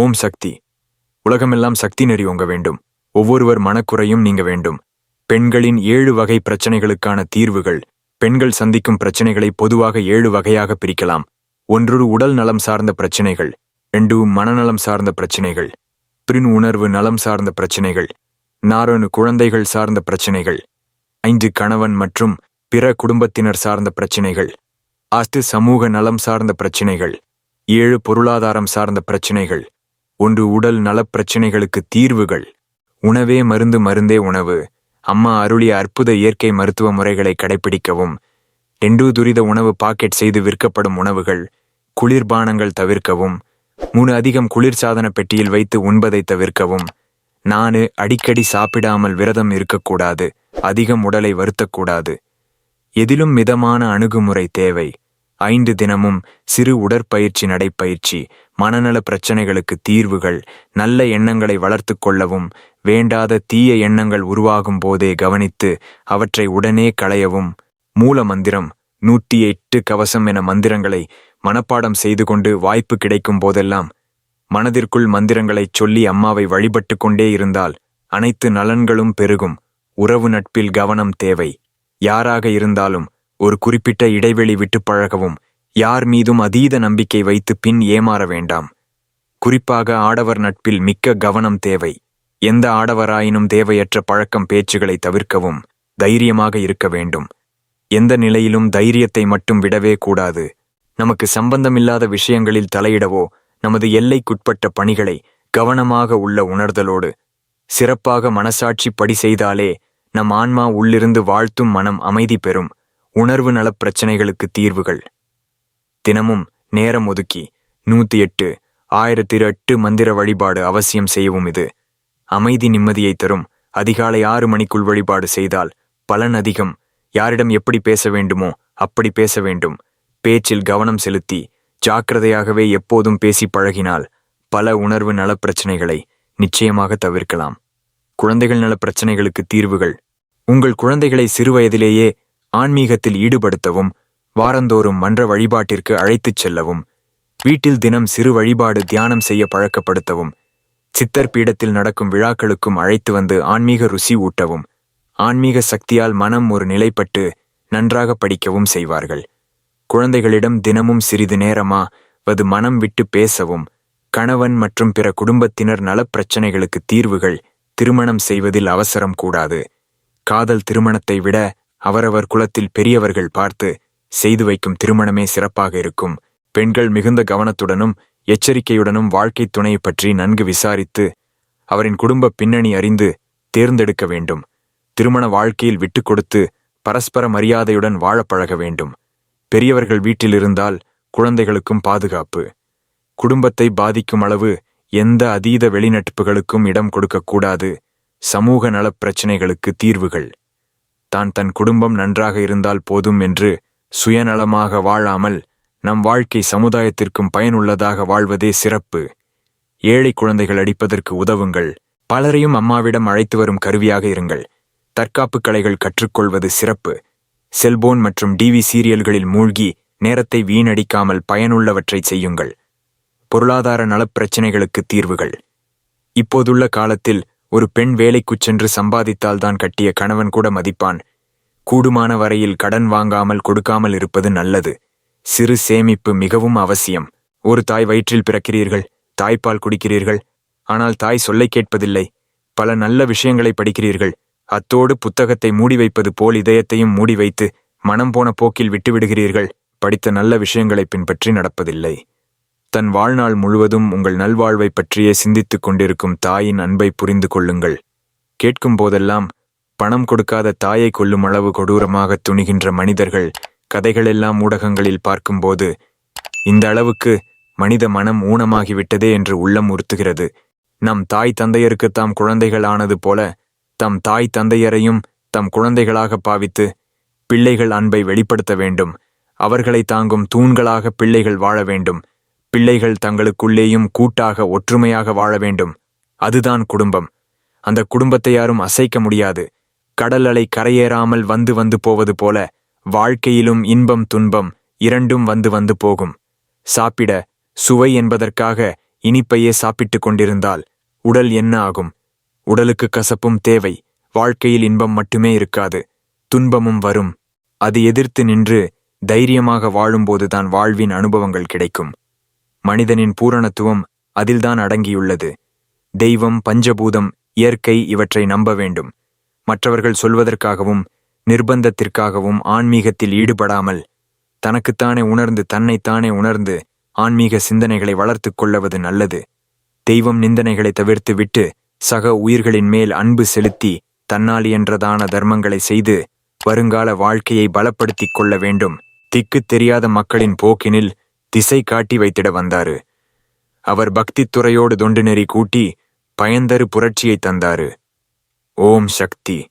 ஓம் சக்தி. உலகமெல்லாம் சக்தி நெறி ஓங்க வேண்டும். ஒவ்வொருவர் மனக்குறையும் நீங்க வேண்டும். பெண்களின் ஏழு வகை பிரச்சனைகளுக்கான தீர்வுகள் பெண்கள் சந்திக்கும் பிரச்சனைகளை பொதுவாக ஏழு வகையாக பிரிக்கலாம். ஒன்று உடல் நலம் சார்ந்த பிரச்சனைகள் ரெண்டு மனநலம் சார்ந்த பிரச்சனைகள் பிரின் உணர்வு நலம் சார்ந்த பிரச்சனைகள் நாரணு குழந்தைகள் சார்ந்த பிரச்சனைகள் ஐந்து கணவன் மற்றும் பிற குடும்பத்தினர் சார்ந்த பிரச்சனைகள் ஆஸ்து சமூக நலம் சார்ந்த பிரச்சனைகள் ஏழு பொருளாதாரம் சார்ந்த பிரச்சனைகள் ஒன்று உடல் நலப் பிரச்சனைகளுக்கு தீர்வுகள். உணவே மருந்து மருந்தே உணவு. அம்மா அருளிய அற்புத இயற்கை மருத்துவ முறைகளை கடைபிடிக்கவும் ரெண்டு துரித உணவு பாக்கெட் செய்து விற்கப்படும் உணவுகள். குளிர்பானங்கள் தவிர்க்கவும். மூணு அதிகம் குளிர்சாதன பெட்டியில் வைத்து உண்பதை தவிர்க்கவும். நானு அடிக்கடி சாப்பிடாமல் விரதம் இருக்கக்கூடாது. அதிகம் உடலை வருத்தக்கூடாது. எதிலும் மிதமான அணுகுமுறை தேவை. ஐந்து தினமும் சிறு உடற்பயிற்சி நடைப்பயிற்சி மனநல பிரச்சனைகளுக்கு தீர்வுகள் நல்ல எண்ணங்களை வளர்த்து கொள்ளவும் வேண்டாத தீய எண்ணங்கள் உருவாகும் போதே கவனித்து அவற்றை உடனே களையவும். மூல மந்திரம் நூற்றி எட்டு கவசம் என மந்திரங்களை மனப்பாடம் செய்து கொண்டு வாய்ப்பு கிடைக்கும் போதெல்லாம் மனதிற்குள் மந்திரங்களைச் சொல்லி அம்மாவை வழிபட்டு கொண்டே இருந்தால் அனைத்து நலன்களும் பெருகும். உறவு நட்பில் கவனம் தேவை. யாராக இருந்தாலும் ஒரு குறிப்பிட்ட இடைவெளி விட்டு பழகவும் யார் மீதும் அதீத நம்பிக்கை வைத்து பின் ஏமாற வேண்டாம். குறிப்பாக ஆடவர் நட்பில் மிக்க கவனம் தேவை. எந்த ஆடவராயினும் தேவையற்ற பழக்கம் பேச்சுகளை தவிர்க்கவும் தைரியமாக இருக்க வேண்டும். எந்த நிலையிலும் தைரியத்தை மட்டும் விடவே கூடாது. நமக்கு சம்பந்தமில்லாத விஷயங்களில் தலையிடவோ நமது எல்லைக்குட்பட்ட பணிகளை கவனமாக உள்ள உணர்தலோடு சிறப்பாக மனசாட்சி படி செய்தாலே நம் ஆன்மா உள்ளிருந்து வாழ்த்தும் மனம் அமைதி பெறும். உணர்வு நலப் பிரச்சனைகளுக்கு தீர்வுகள். தினமும் நேரம் ஒதுக்கி நூத்தி எட்டு ஆயிரத்தி எட்டு மந்திர வழிபாடு அவசியம் செய்யவும் இது. அமைதி நிம்மதியை தரும். அதிகாலை ஆறு மணிக்குள் வழிபாடு செய்தால் பலன் அதிகம். யாரிடம் எப்படி பேச வேண்டுமோ அப்படி பேச வேண்டும். பேச்சில் கவனம் செலுத்தி ஜாக்கிரதையாகவே எப்போதும் பேசி பழகினால் பல உணர்வு நலப் பிரச்சனைகளை நிச்சயமாக தவிர்க்கலாம். குழந்தைகள் நலப் பிரச்சனைகளுக்கு தீர்வுகள். உங்கள் குழந்தைகளை சிறுவயதிலேயே ஆன்மீகத்தில் ஈடுபடுத்தவும் வாரந்தோறும் மன்ற வழிபாட்டிற்கு அழைத்துச் செல்லவும் வீட்டில் தினம் சிறு வழிபாடு தியானம் செய்ய பழக்கப்படுத்தவும் சித்தர் பீடத்தில் நடக்கும் விழாக்களுக்கும் அழைத்து வந்து ஆன்மீக ருசி ஊட்டவும் ஆன்மீக சக்தியால் மனம் ஒரு நிலைப்பட்டு நன்றாக படிக்கவும் செய்வார்கள். குழந்தைகளிடம் தினமும் சிறிது நேரமா வது மனம் விட்டு பேசவும் கணவன் மற்றும் பிற குடும்பத்தினர் நலப் பிரச்சனைகளுக்கு தீர்வுகள் திருமணம் செய்வதில் அவசரம் கூடாது. காதல் திருமணத்தை விட அவரவர் குலத்தில் பெரியவர்கள் பார்த்து செய்து வைக்கும் திருமணமே சிறப்பாக இருக்கும். பெண்கள் மிகுந்த கவனத்துடனும் எச்சரிக்கையுடனும் வாழ்க்கை துணையை பற்றி நன்கு விசாரித்து அவரின் குடும்ப பின்னணி அறிந்து தேர்ந்தெடுக்க வேண்டும். திருமண வாழ்க்கையில் விட்டுக் கொடுத்து பரஸ்பர மரியாதையுடன் வாழ பழக வேண்டும். பெரியவர்கள் வீட்டில் இருந்தால் குழந்தைகளுக்கும் பாதுகாப்பு. குடும்பத்தை பாதிக்கும் அளவு எந்த அதீத வெளிநட்புகளுக்கும் இடம் கொடுக்கக்கூடாது சமூக நலப் பிரச்சினைகளுக்கு தீர்வுகள். தான் தன் குடும்பம் நன்றாக இருந்தால் போதும் என்று சுயநலமாக வாழாமல் நம் வாழ்க்கை சமுதாயத்திற்கும் பயனுள்ளதாக வாழ்வதே சிறப்பு. ஏழை குழந்தைகள் அடிப்பதற்கு உதவுங்கள். பலரையும் அம்மாவிடம் அழைத்து வரும் கருவியாக இருங்கள். தற்காப்பு கலைகள் கற்றுக்கொள்வது சிறப்பு. செல்போன் மற்றும் டிவி சீரியல்களில் மூழ்கி நேரத்தை வீணடிக்காமல் பயனுள்ளவற்றை செய்யுங்கள். பொருளாதார நலப் பிரச்சினைகளுக்கு தீர்வுகள். இப்போதுள்ள காலத்தில் ஒரு பெண் வேலைக்குச் சென்று சம்பாதித்தால்தான் கட்டிய கணவன் கூட மதிப்பான். கூடுமான வரையில் கடன் வாங்காமல் கொடுக்காமல் இருப்பது நல்லது. சிறு சேமிப்பு மிகவும் அவசியம். ஒரு தாய் வயிற்றில் பிறக்கிறீர்கள் தாய்ப்பால் குடிக்கிறீர்கள். ஆனால் தாய் சொல்லை கேட்பதில்லை. பல நல்ல விஷயங்களை படிக்கிறீர்கள். அத்தோடு புத்தகத்தை மூடி வைப்பது போல் இதயத்தையும் மூடி வைத்து மனம் போன போக்கில் விட்டுவிடுகிறீர்கள். படித்த நல்ல விஷயங்களை பின்பற்றி நடப்பதில்லை. தன் வாழ்நாள் முழுவதும் உங்கள் நல்வாழ்வை பற்றியே சிந்தித்துக் கொண்டிருக்கும் தாயின் அன்பை புரிந்து கொள்ளுங்கள். கேட்கும் போதெல்லாம் பணம் கொடுக்காத தாயை கொல்லும் அளவு கொடூரமாக துணிகின்ற மனிதர்கள் கதைகளெல்லாம் ஊடகங்களில் பார்க்கும்போது இந்த அளவுக்கு மனித மனம் ஊனமாகிவிட்டதே என்று உள்ளம் உறுத்துகிறது. நம் தாய் தந்தையருக்கு தாம் குழந்தைகள் ஆனது போல தம் தாய் தந்தையரையும் தம் குழந்தைகளாக பாவித்து பிள்ளைகள் அன்பை வெளிப்படுத்த வேண்டும். அவர்களை தாங்கும் தூண்களாக பிள்ளைகள் வாழ வேண்டும். பிள்ளைகள் தங்களுக்குள்ளேயும் கூட்டாக ஒற்றுமையாக வாழ வேண்டும். அதுதான் குடும்பம். அந்த குடும்பத்தை யாரும் அசைக்க முடியாது. கடல் அலை கரையேறாமல் வந்து வந்து போவது போல வாழ்க்கையிலும் இன்பம் துன்பம் இரண்டும் வந்து வந்து போகும். சாப்பிட சுவை என்பதற்காக இனிப்பையே சாப்பிட்டுக் கொண்டிருந்தால் உடல் என்ன ஆகும்? உடலுக்கு கசப்பும் தேவை. வாழ்க்கையில் இன்பம் மட்டுமே இருக்காது. துன்பமும் வரும். அது எதிர்த்து நின்று தைரியமாக வாழும்போதுதான் வாழ்வின் அனுபவங்கள் கிடைக்கும். மனிதனின் பூரணத்துவம் அதில்தான் அடங்கியுள்ளது. தெய்வம் பஞ்சபூதம் இயற்கை இவற்றை நம்ப வேண்டும். மற்றவர்கள் சொல்வதற்காகவும் நிர்பந்தத்திற்காகவும் ஆன்மீகத்தில் ஈடுபடாமல் தனக்குத்தானே உணர்ந்து தன்னைத்தானே உணர்ந்து ஆன்மீக சிந்தனைகளை வளர்த்துக் கொள்ளவது நல்லது. தெய்வம் நிந்தனைகளை தவிர்த்து விட்டு சக உயிர்களின் மேல் அன்பு செலுத்தி தன்னால் என்றதான தர்மங்களை செய்து வருங்கால வாழ்க்கையை பலப்படுத்திக் கொள்ள வேண்டும். திக்குத் தெரியாத மக்களின் போக்கினில் திசை காட்டி வைத்திட வந்தாரு. அவர் பக்தித்துறையோடு தொண்டு நெறி கூட்டி பயந்தரு புரட்சியை தந்தாரு. ஓம் சக்தி.